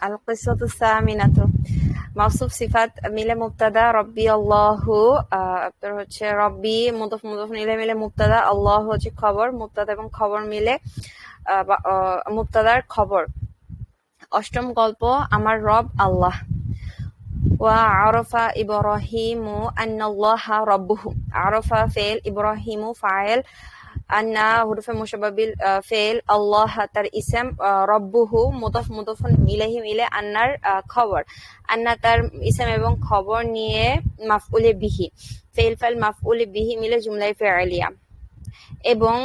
কিসাতু সামিনাতু মাউসুফ সিফাত মিলে মুবতাদা রব্বি আল্লাহু আপনার হচ্ছে রব্বি মুদফ মুদফ মিলে মিলে মুবতাদা আল্লাহ হচ্ছে খবর মুবতাদা এবং খবর মিলে মুবতাদার খবর. অষ্টম গল্প, আমার রব আল্লাহ। ওয়া আরফা ইব্রাহিমু আন্নাল্লাহা রাব্বুহু। আরফা ফেল ইব্রাহিমু ফাইল আন্না হুরুফে মুশাবাবিল ফেল আল্লাহ, তার ইসম রব্বুহু, মুদফ, মুদফুন ইলাইহি মিলে আন্নার খবর। আন্না তার ইসম এবং খবর নিয়ে মাফউলে বিহি। ফেল ফাইল মাফউলে বিহি মিলে জুমলাই ফেআলিয়া। এবং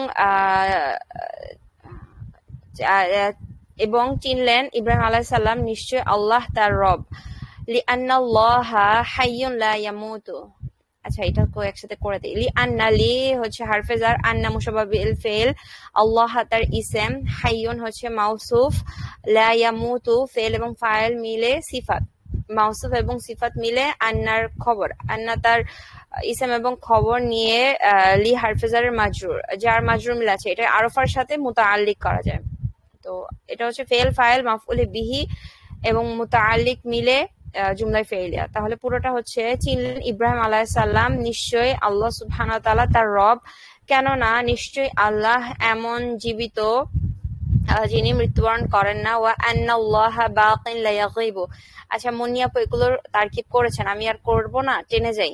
এবং চিনলেন ইব্রাহিম আলাইহিস সালাম নিশ্চয় আল্লাহ তার রব। লিআন্নাল্লাহা হাইয়ুন লা ইয়ামুতু। আচ্ছা এটা একসাথে করে দিই। লি আন্না, লি হচ্ছে হারফেজ, আর আন্না মুশাবাবিল ফেল আল্লাহ তার ইসেম, হাইয়ন হচ্ছে মাউসুফ, লা ইয়ামুতু ফেল এবং ফাইল মিলে সিফাত। মাউসুফ এবং সিফাত মিলে আন্নার খবর। আন্না তার ইসেম এবং খবর নিয়ে লি হারফেজারের মাজরুর, যার মাজরুর মিল আছে। এটা আরফার সাথে মুতাআল্লিক করা যায়। তো এটা হচ্ছে ফেল ফাইল, মাফউলে বিহি এবং মুতাআল্লিক মিলে জুমলায় ফেলিয়া তাহলে পুরোটা হচ্ছে চিনলেন ইব্রাহিম আলাইসাল্লাম নিশ্চয়ই আল্লাহ সুবহানাহু ওয়া তাআলা তার রব। কেননা নিশ্চয়ই আল্লাহ এমন জীবিত আহ, যিনি মৃত্যুবরণ করেন না। ওয়া আন্নাল্লাহ বাকিন লা ইয়াগিবু আচ্ছা মুনিয়া এগুলোর তারকিব করেছেন। আমি আর করব না টেনে যাই।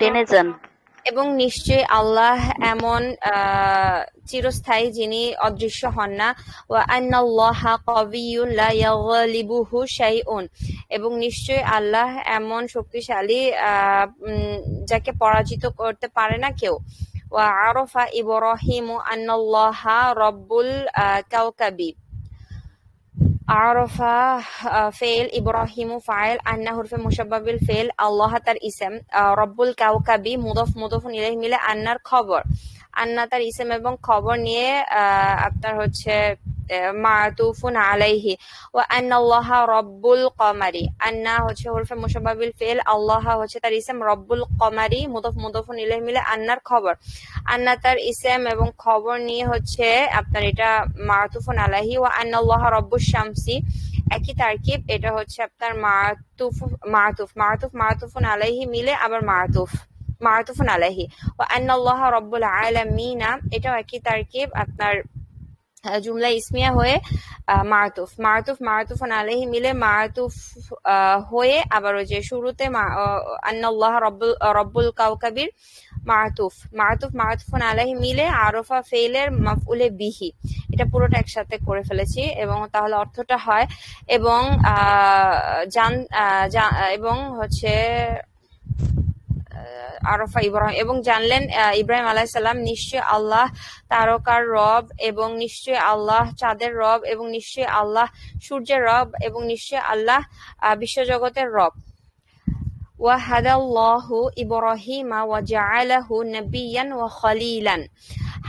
টেনে যান। এবং নিশ্চয়ই আল্লাহ এমন চিরস্থায়ী যিনি অদৃশ্য হন না। এবং নিশ্চয়ই আল্লাহ এমন শক্তিশালী যাকে পরাজিত করতে পারে না কেউ। ওয়া আরাফা ইব্রাহিমু আন্নাল্লাহা রব্বুল আহ, আরফা ফেল ইব্রাহিমু ফাইল আন্না হুরফে মুশাব্বাবিল ফেল আল্লাহ তার ইসেম রব্বুল কাউকাবি মুদফ মুদফ ইলাইহি মিলে আন্নার খবর। আন্না তার ইসেম এবং খবর নিয়ে আপনার হচ্ছে মাতুফুন আলাইহি। ওয়া আন্নাল্লাহ রব্বুল কমারি। আন্না হচ্ছে হুরফে মুশাব্বাবিল ফেল। আল্লাহ হচ্ছে তার ইসেম রব্বুল কমারি। মুদফ, মুদফুন ইলাইহি মিলে আন্নার খবর। আন্না তার ইসেম এবং খবর নিয়ে হচ্ছে আপনার এটা মাতুফুন আলাহি ওয়া আন্নাল্লাহ রব্বুশ শামসি। একই তারকিব, এটা হচ্ছে আপনার মাতুফ মাতুফ। মাতুফ, মাতুফুন আলাইহি মিলে আবার মাতুফ। মাতুফুন আলাইহি। ওয়া আন্নাল্লাহ রব্বুল আলামিনা, এটাও একই তারকিব, আপনার জুমলা ইসমিয়া হয়ে মারতুফ মারতুফ মারতুফুন আলাইহি মিলে মারতুফ হয়ে আবার ওই যে শুরুতে আন্নাল্লাহ রব্বুল রব্বুল কাউকাবির মারতুফ মারতুফ মারতুফুন আলাইহি মিলে আরফা ফেলের মাফউলে বিহি এটা পুরোটা একসাথে করে ফেলেছি এবং তাহলে অর্থটা হয় এবং জান এবং হচ্ছে আরফা ইব্রাহিম এবং জানলেন ইব্রাহিম আলাইসাল্লাম নিশ্চয় আল্লাহ তারকার রব এবং নিশ্চয় আল্লাহ চাঁদের রব এবং নিশ্চয় আল্লাহ সূর্যের রব এবং নিশ্চয় আল্লাহ বিশ্বজগতের রব। ওয়াহাদাল্লাহু ইব্রাহিমা ওয়া জাআলাহু নাবিয়ান ওয়া খলিলান।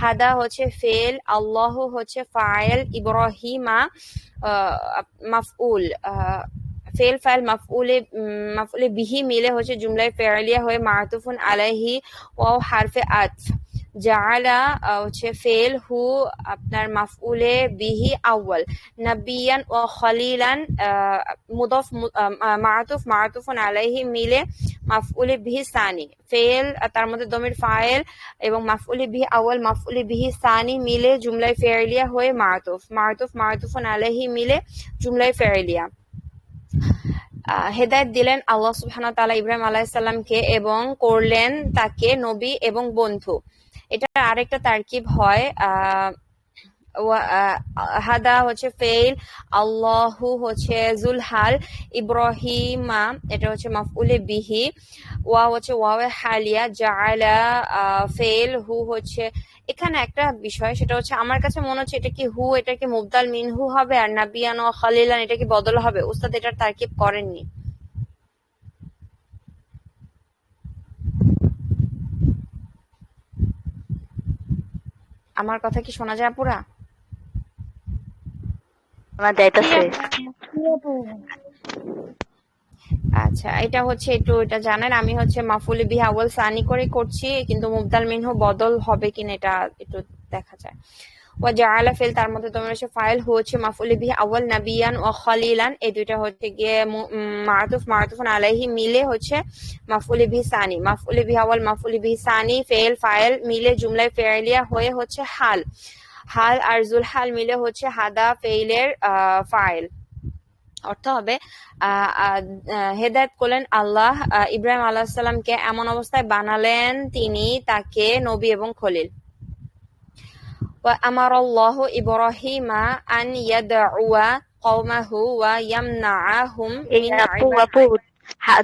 হাদা হচ্ছে ফেল, আল্লাহ হচ্ছে ফাইল, ইব্রাহিমা মাফউল ফেল ফাইল মাফউলে মাফউলে বিহি মিলে হচ্ছে জুমলায় ফেরালিয়া হয়ে মাতুফুন আলাইহি ও হারফে আতফ জাআলা আহ, হচ্ছে ফেল হু আপনার মাফউলে বিহি আউয়াল নাবিয়ান ও খলিলান মুদফ মাতুফ মাতুফুন আলাইহি মিলে মাফউলে বিহি সানি। ফেল তার মধ্যে দমির ফাইল এবং মাফউলি বিহি আউয়াল মাফউলি বিহি সানি মিলে জুমলায় ফেরিলিয়া হয়ে মাতুফ মাতুফ মাতুফুন আলাইহি মিলে জুমলায় ফেরিলিয়া হেদায়েত দিলেন আল্লাহ সুবহানাহু তালা ইব্রাহিম আলাহিসাল্লামকে এবং করলেন তাকে নবী এবং বন্ধু। এটা আরেকটা তারকিব হয় হাদা হচ্ছে ফেইল আল্লাহু হচ্ছে জুলহাল ইব্রাহিমা এটা হচ্ছে মাফউলে বিহি ওয়া হচ্ছে ওয়াওয়ে হালিয়া জাআলা আহ, ফেইল হু হচ্ছে এখানে একটা বিষয় সেটা হচ্ছে আমার কাছে মনে হচ্ছে এটা কি হু এটা কি মুবদাল মিনহু হবে আর নাবিয়ান ও খালিলান এটা কি বদল হবে উস্তাদ এটার তারকিব করেননি। আমার কথা কি শোনা যায় পুরা আমার যাইতাছে আচ্ছা এটা হচ্ছে একটু এটা জানেন আমি হচ্ছে মাফুলি বিহা আউয়াল সানি করে করছি কিন্তু মুবদাল মিনহু বদল হবে কিনা এটা একটু দেখা যায়। ওয়াজাআলা ফিল তার মধ্যে তোমার হচ্ছে ফাইল হচ্ছে মাফুলি বিহি আউয়াল নাবিয়ান ও খলিলান। এই দুইটা হচ্ছে গিয়ে মারতুফ মারতুফুন আলাইহি মিলে হচ্ছে মাফুলি বিহি সানি। মাফুলি বিহি আউয়াল মাফুলি বিহি সানি ফেল ফাইল মিলে জুমলায় ফেলিয়া হয়ে হচ্ছে হাল। হাল আর জুল হাল মিলে হচ্ছে হাদা ফেইলের ফাইল। অর্থ হবে হেদায়ত করলেন আল্লাহ ইব্রাহিম আল্লাহ সাল্লামকে এমন অবস্থায় বানালেন তিনি তাকে নবী এবং খলিল। আমার আল্লাহ ইব্রাহিমা আন ইয়াদউয়া কওমাহু ওয়া ইয়ামনাআহুম মিন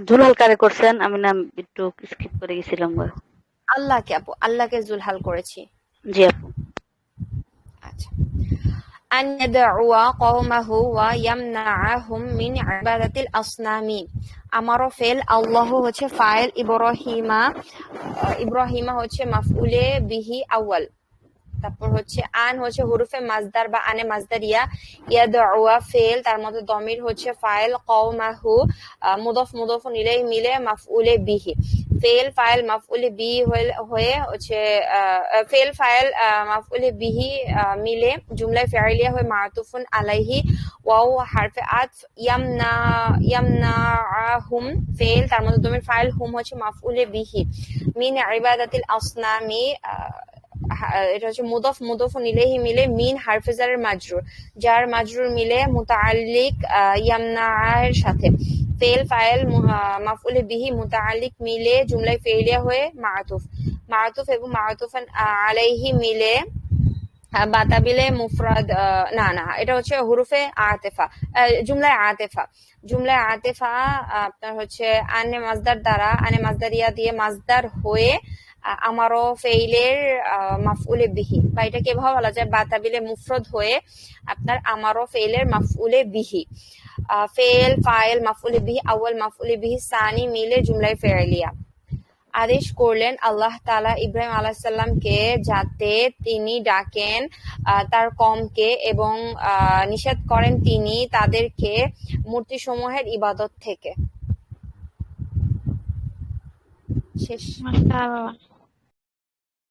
জুলহালকারে করছেন আমি নাম একটু স্কিপ করে গেছিলাম। আল্লাহকে আপু আল্লাহকে জুলহাল করেছি। জি أن يدعو قومه ويمنعهم من عبادة الأصنام আমারও ফেল আল্লাহ হচ্ছে ফাইল ইব্রাহিমা আহ, ইব্রাহিমা হচ্ছে মাফউলে বিহি আউয়াল তারপর হচ্ছে আন হচ্ছে হুরুফে মাজদার বা আনে মাজদারিয়া ইয়াদউয়া ফেল তার মধ্যে দমির হচ্ছে ফাইল কওমাহু আহ, মুদফ মুদফ ইলাইহি মিলে মাফউলে বিহি ফেল ফাইল মাফউলে বি হয়ে- হচ্ছে ফেল ফাইল মাফউলে বিহি মিলে জুমলায় ফেয়ালিয়া হয়ে মাতুফুন আলাইহি ওয়াও হারফে আতফ ইয়ামনা ইয়ামনাহুম ফেল তার মধ্যে দমির ফাইল হুম হচ্ছে মাফউলে বিহি মিন ইবাদাতিল আসনামি এটা হচ্ছে মুদফ মুদফ ইলাইহি মিলে মিন হারফিজারের মাজরুর যার মাজরুর মিলে মুতাআল্লিক আহ, ইয়ামনায়ের সাথে। ফেল ফাইল মাফউলে বিহি মুতাআল্লিক মিলে জুমলায় ফেলিয়া হয়ে মাতুফ। মাতুফ এবং মাতুফান আলাইহি মিলে বাতাবিলে মুফরাদ না না এটা হচ্ছে হুরুফে আতেফা জুমলায় আতেফা। জুমলায় আতেফা আপনার হচ্ছে আনে মাজদার দ্বারা আনে মাজদারিয়া দিয়ে মাজদার হয়ে আমারও ফেইলের আহ, মাফউলে বিহি। বা এটা কীভাবে বলা যায় বাতাবিলে মুফরদ হয়ে আপনার আমারও ফেইলের মাফউলে বিহি। ফেল ফাইল মাফউলে বিহি আউয়াল মাফউলে বিহি সানি মিলে জুমলায় ফেলিয়া আদেশ করলেন আল্লাহ তালা ইব্রাহিম আলাইসাল্লামকে যাতে তিনি ডাকেন তার কমকে এবং নিষেধ করেন তিনি তাদেরকে মূর্তিসমূহের ইবাদত থেকে। শেষ।